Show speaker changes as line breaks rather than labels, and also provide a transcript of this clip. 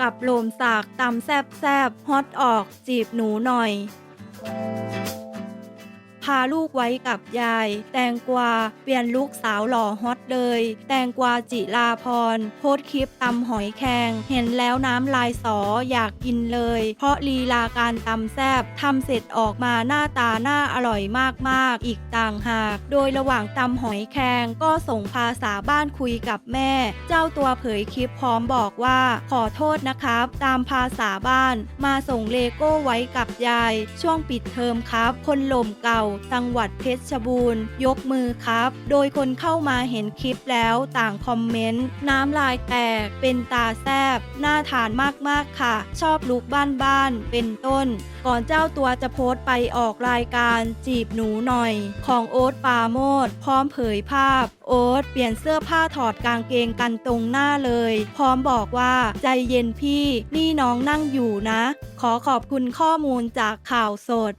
กับโลมสากตำแซบแซบฮอตออกจีบหนูหน่อยาลูกไว้กับยาย แตงกวาเปลี่ยนลูกสาวหล่อฮอตเลย แตงกวาจิลาพร โพสคลิปตำหอยแครงเห็นแล้วน้ำลายสออยากกินเลย เพราะลีลาการตำแซบทำเสร็จออกมาหน้าตาน่าอร่อยมากๆ อีกต่างหาก โดยระหว่างตำหอยแครงก็ส่งภาษาบ้านคุยกับแม่ เจ้าตัวเผยคลิปพร้อมบอกว่า ขอโทษนะครับ ตามภาษาบ้าน มาส่งเลโก้ไว้กับยาย ช่วงปิดเทอมครับ คนลมเก่าจังหวัดเพชรบูรณ์ ยกมือครับ โดยคนเข้ามาเห็นคลิปแล้วต่างคอมเมนต์ น้ำลายแตก เป็นตาแซบน่าทานมากๆค่ะ ชอบลุกบ้านๆเป็นต้น ก่อนเจ้าตัวจะโพสต์ไปออกรายการจีบหนูหน่อย ของโอ๊ตปาโมดพร้อมเผยภาพ โอ๊ตเปลี่ยนเสื้อผ้าถอดกางเกงกันตรงหน้าเลย พร้อมบอกว่าใจเย็นพี่นี่น้องนั่งอยู่นะ ขอขอบคุณข้อมูลจากข่าวสด